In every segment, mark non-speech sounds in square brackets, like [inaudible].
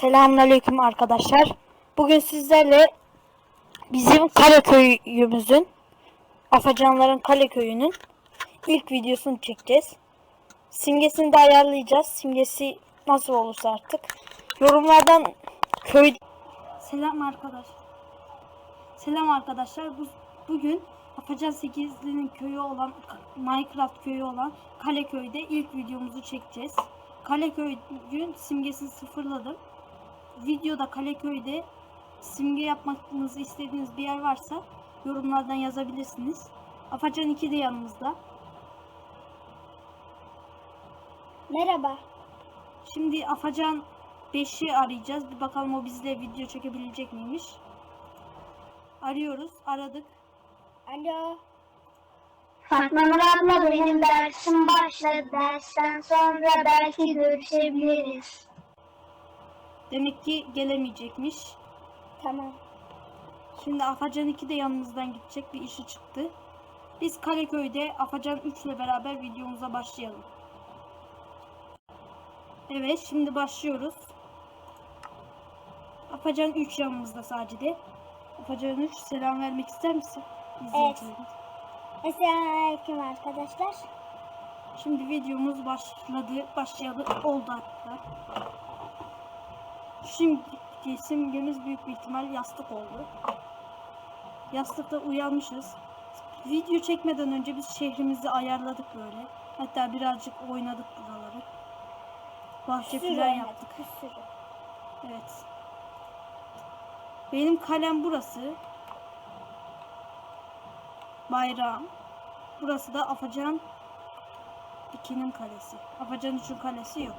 Selamünaleyküm arkadaşlar. Bugün sizlerle bizim kale köyümüzün Afacanların kale köyünün ilk videosunu çekeceğiz. Simgesini de ayarlayacağız. Simgesi nasıl olursa artık. Yorumlardan köy Selam arkadaşlar. Selam arkadaşlar. Bu, bugün Afacan 8'linin köyü olan Minecraft köyü olan Kaleköy'de ilk videomuzu çekeceğiz. Kaleköy'ün simgesini sıfırladım. Videoda Kaleköy'de simge yapmanızı istediğiniz bir yer varsa yorumlardan yazabilirsiniz. Afacan 2 de yanımızda. Merhaba. Şimdi Afacan 5'i arayacağız. Bir bakalım o bizle video çekebilecek miymiş. Arıyoruz. Aradık. Alo. Fatma Nur abla benim dersim başladı. Dersten sonra belki görüşebiliriz. Demek ki gelemeyecekmiş. Tamam. Şimdi Afacan 2 de yanımızdan gidecek bir işi çıktı. Biz Kaleköy'de Afacan 3 ile beraber videomuza başlayalım. Evet şimdi başlıyoruz. Afacan 3 yanımızda sadece de. Afacan 3 selam vermek ister misin? İzleyicilerimiz. Selamünaleyküm arkadaşlar. Şimdi videomuz başladı. Başlayalı oldu hatta. Şimdi simgemiz büyük bir ihtimal yastık oldu. Yastıkta uyanmışız. Video çekmeden önce biz şehrimizi ayarladık böyle. Hatta birazcık oynadık buraları. Bahçe Sürü falan yaptık. sürü. Evet. Benim kalem burası. Bayrağım. Burası da Afacan 2'nin kalesi. Afacan 3'ün kalesi yok.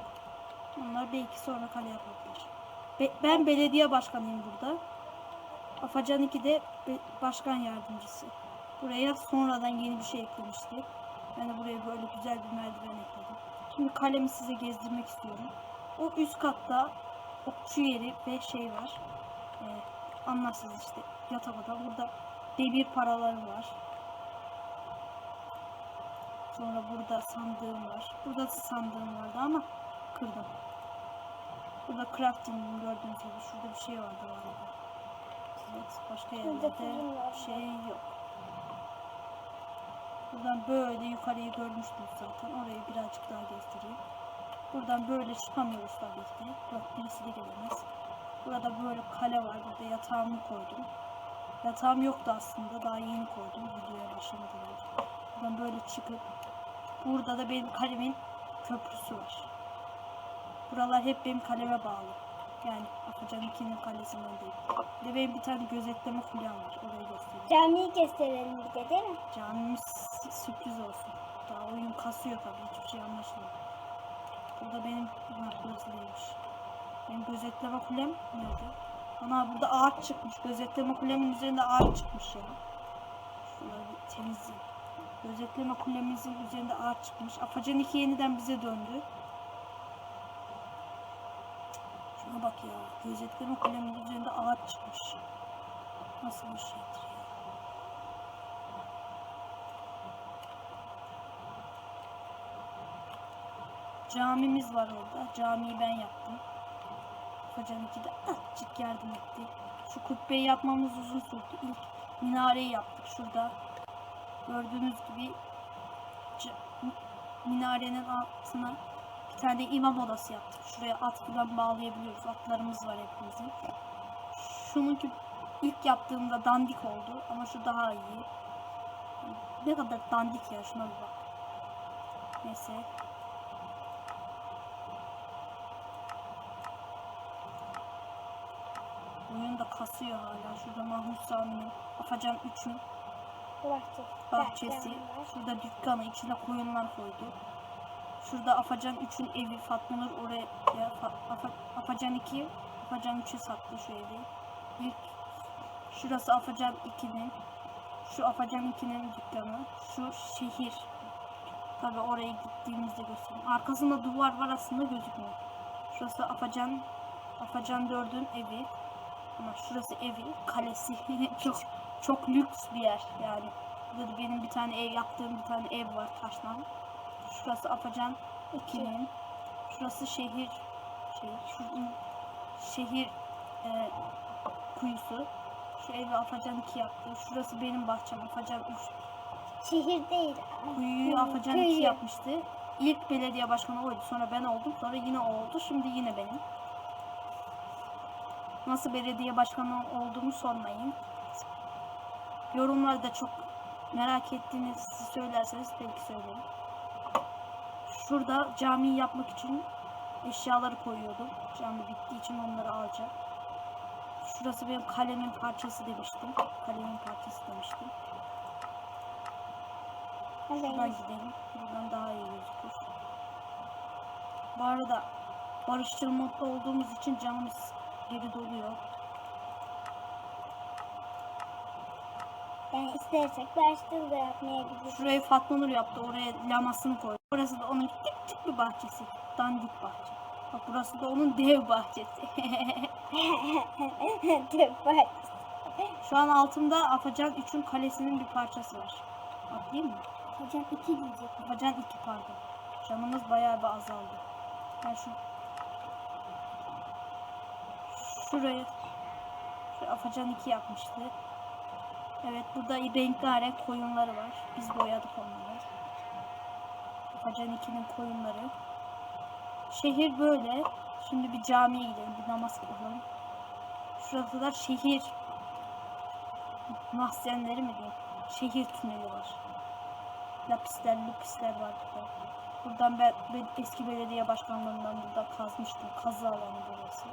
Onlar belki sonra kale yapabilir. Be- ben belediye başkanıyım burada. Afacan 2 de başkan yardımcısı. Buraya sonradan yeni bir şey eklemişti. Ben de buraya böyle güzel bir merdiven ekledim. Şimdi kalemi size gezdirmek istiyorum. O üst katta okçu yeri ve şey var. Ee, anlarsınız işte yatak. Burada demir paraları var. Sonra burada sandığım var. Burada da sandığım vardı ama kırdım. Burada crafting gördüğünüz gibi şurada bir şey vardı galiba. Evet başka yerlerde şey yok. Buradan böyle yukarıyı görmüştünüz zaten. Orayı birazcık daha göstereyim. Buradan böyle çıkamıyoruz tabii ki. Bak birisi de gelemez. Burada böyle kale var. Burada yatağımı koydum. Yatağım yoktu aslında. Daha yeni koydum. Videoya başlamadan önce. Buradan böyle çıkıp burada da benim kalemin köprüsü var. Buralar hep benim kaleme bağlı. Yani Afacan 2'nin kalesinden değil. Bir de benim bir tane gözetleme kulem var. Orayı göstereyim. Camiyi gösterelim bir de değil mi? Camimiz sürpriz olsun. Daha oyun kasıyor tabii hiçbir şey anlaşılmıyor. Burada benim burası değilmiş. Benim gözetleme kulem nerede? Ana burada ağaç çıkmış. Gözetleme kulemin üzerinde ağaç çıkmış ya. Şuraları bir temizleyeyim. Gözetleme kulemizin üzerinde ağaç çıkmış. Afacan 2 yeniden bize döndü. Şuna bak ya. Gözetleme kulemin üzerinde ağaç çıkmış. Nasıl bir şeydir ya? Camimiz var orada. Camiyi ben yaptım. Hocan iki de azıcık yardım etti. Şu kubbeyi yapmamız uzun sürdü. İlk minareyi yaptık şurada. Gördüğünüz gibi minarenin altına bir tane imam odası yaptık. Şuraya at falan bağlayabiliyoruz. Atlarımız var hepimizin. Şununki ilk yaptığımda dandik oldu ama şu daha iyi. Ne kadar dandik ya şuna bir bak. Neyse. Oyun da kasıyor hala. Şurada Mahmut Sami'nin, Afacan 3'ün Bahçe. bahçesi. Var. Şurada dükkanı içine koyunlar koydu. Şurada Afacan 3'ün evi Fatma Nur oraya Afa- Afacan 2 Afacan 3'ü sattı şu evi. İlk şurası Afacan 2'nin şu Afacan 2'nin dükkanı. Şu şehir. Tabi oraya gittiğimizde göstereyim. Arkasında duvar var aslında gözükmüyor. Şurası Afacan Afacan 4'ün evi. Ama şurası evi, kalesi. [laughs] çok çok lüks bir yer yani. Burada da benim bir tane ev yaptığım bir tane ev var taştan. Şurası Afacan 2'nin. Şurası şehir şey, şu, şehir e, kuyusu. Şu evi Afacan 2 yaptı. Şurası benim bahçem. Afacan 3. Şehir değil. Kuyuyu Afacan 2 köyü. yapmıştı. İlk belediye başkanı oydu. Sonra ben oldum. Sonra yine o oldu. Şimdi yine benim. Nasıl belediye başkanı olduğumu sormayın. Yorumlarda çok merak ettiğinizi söylerseniz belki söylerim. Şurada camiyi yapmak için eşyaları koyuyordum. Cami bittiği için onları alacağım. Şurası benim kalemin parçası demiştim. Kalemin parçası demiştim. Şuradan gidelim. Buradan daha iyi gözükür. Bu arada barışçıl modda olduğumuz için canımız geri doluyor. Yani istersek başlığı da yapmayabiliriz. Şurayı Fatma Nur yaptı. Oraya lamasını koydu. Burası da onun küçük bir bahçesi. Dandik bahçe. Bak burası da onun dev bahçesi. [laughs] Dur bak. Şu an altımda Afacan 3'ün kalesinin bir parçası var. Atlayayım mı? Hocam iki diyecek. Afacan 2 pardon. Canımız bayağı bir azaldı. Ben şu şuraya şu Afacan 2 yapmıştı. Evet burada rengarenk koyunları var. Biz boyadık onları. Afacan 2'nin koyunları. Şehir böyle. Şimdi bir camiye gidelim. Bir namaz kılalım. Şurası da şehir mahzenleri mi diyeyim? Şehir tüneli var. Lapisler, lupisler var burada. Buradan ben, ben eski belediye başkanlığından burada kazmıştım. Kazı alanı burası.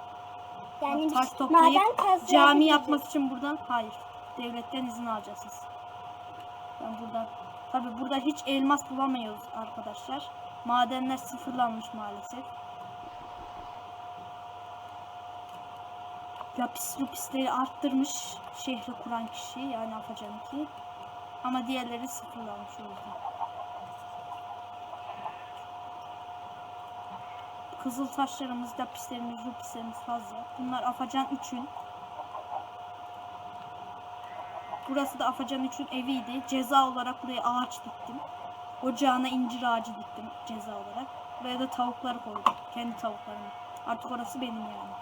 Yani Taş toplayıp. Cami yapmak için buradan hayır. Devletten izin alacaksınız. Ben buradan tabi burada hiç elmas bulamıyoruz arkadaşlar. Madenler sıfırlanmış maalesef. Lapis lupisleri arttırmış şehri kuran kişi yani Afacan 2. Ama diğerleri sıfırlanmış o yüzden. Kızıl taşlarımız, lapislerimiz, lupislerimiz fazla. Bunlar Afacan 3'ün. Burası da Afacan 3'ün eviydi. Ceza olarak buraya ağaç diktim. Ocağına incir ağacı diktim ceza olarak. Buraya da tavukları koydum. Kendi tavuklarımı. Artık orası benim yani.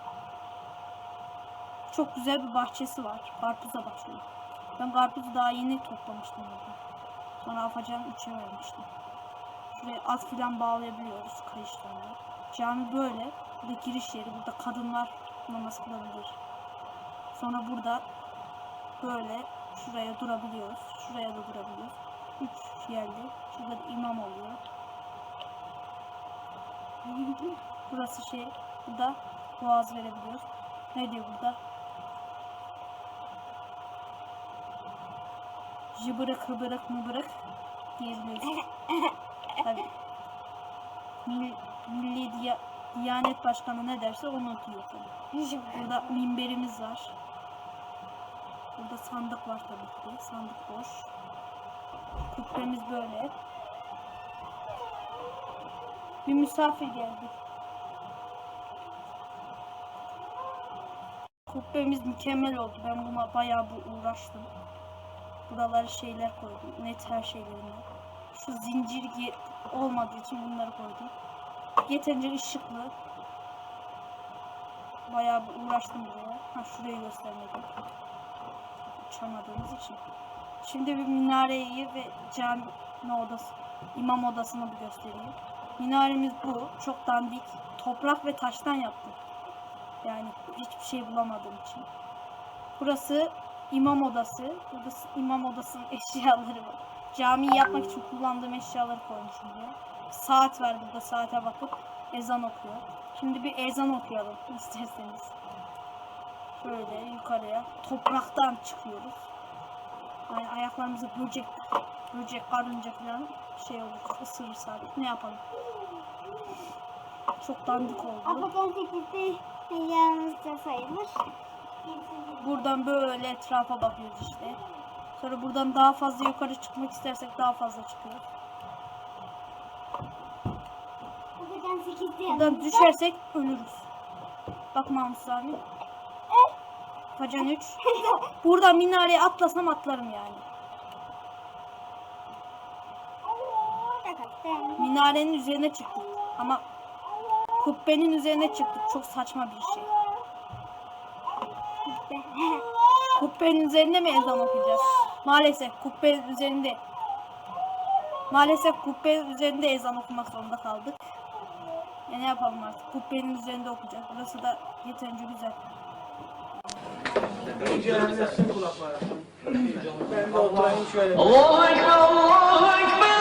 Çok güzel bir bahçesi var. Karpuza başlıyor. Ben karpuzu daha yeni toplamıştım orada. Sonra Afacan 3'e vermiştim. Şuraya at filan bağlayabiliyoruz kayışlarla. Cami böyle. Burada giriş yeri. Burada kadınlar namaz kılabilir. Sonra burada böyle şuraya durabiliyoruz. Şuraya da durabiliyoruz. Üç yerde. Şurada da imam oluyor. Burası şey. Burada boğaz verebiliyoruz. Ne diyor burada? Jıbırık hıbırık mıbırık diyebiliyoruz. Tabii. Milli, Milli Diya- Diyanet Başkanı ne derse onu diyor tabii. Burada minberimiz var. Burada sandık var tabii ki. Sandık boş. Kubbemiz böyle. Bir misafir geldi. Kubbemiz mükemmel oldu. Ben buna bayağı bir uğraştım. Buraları şeyler koydum. Net her şeylerini. Şu zincir olmadığı için bunları koydum. Yeterince ışıklı. Bayağı bir uğraştım buraya. Ha şurayı göstermedim. Uçamadığımız için. Şimdi bir minareyi ve cami odası, imam odasını bir göstereyim. Minaremiz bu. Çok dandik. Toprak ve taştan yaptım. Yani hiçbir şey bulamadığım için. Burası imam odası. Burada imam odasının [laughs] eşyaları var. Camiyi yapmak için kullandığım eşyaları koymuşum buraya. Saat var burada. Saate bakıp ezan okuyor. Şimdi bir ezan okuyalım [laughs] isterseniz. Şöyle yukarıya topraktan çıkıyoruz. Yani ayaklarımıza böcek, böcek, karınca falan şey olur, ısırırsa artık ne yapalım. Çok dandik oldu. Apakan 8'de yalnızca sayılır. Buradan böyle etrafa bakıyoruz işte. Sonra buradan daha fazla yukarı çıkmak istersek daha fazla çıkıyoruz. Apakan 8'de Buradan yalnızca düşersek ölürüz. Bak Mahmut abi. Tacan 3. Buradan minareye atlasam atlarım yani. Minarenin üzerine çıktık. Ama kubbenin üzerine çıktık. Çok saçma bir şey. kubbenin üzerinde mi ezan okuyacağız? Maalesef kubbenin üzerinde. Maalesef kubbenin üzerinde ezan okumak zorunda kaldık. Ya ne yapalım artık? Kubbenin üzerinde okuyacağız. Burası da yeterince güzel. Heyecanlı kulaklara. Ben de oturayım şöyle. Allahu Ekber, Allahu Ekber.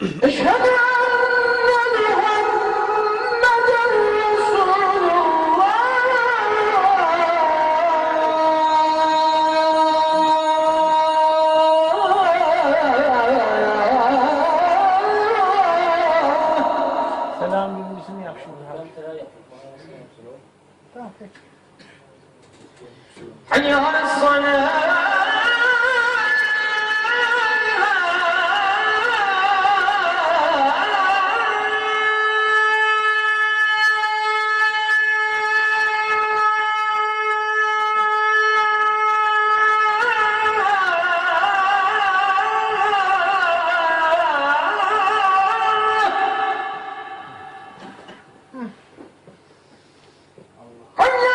Selam birincisini yap şimdi. Tamam peki. حي على الصلاه Hurry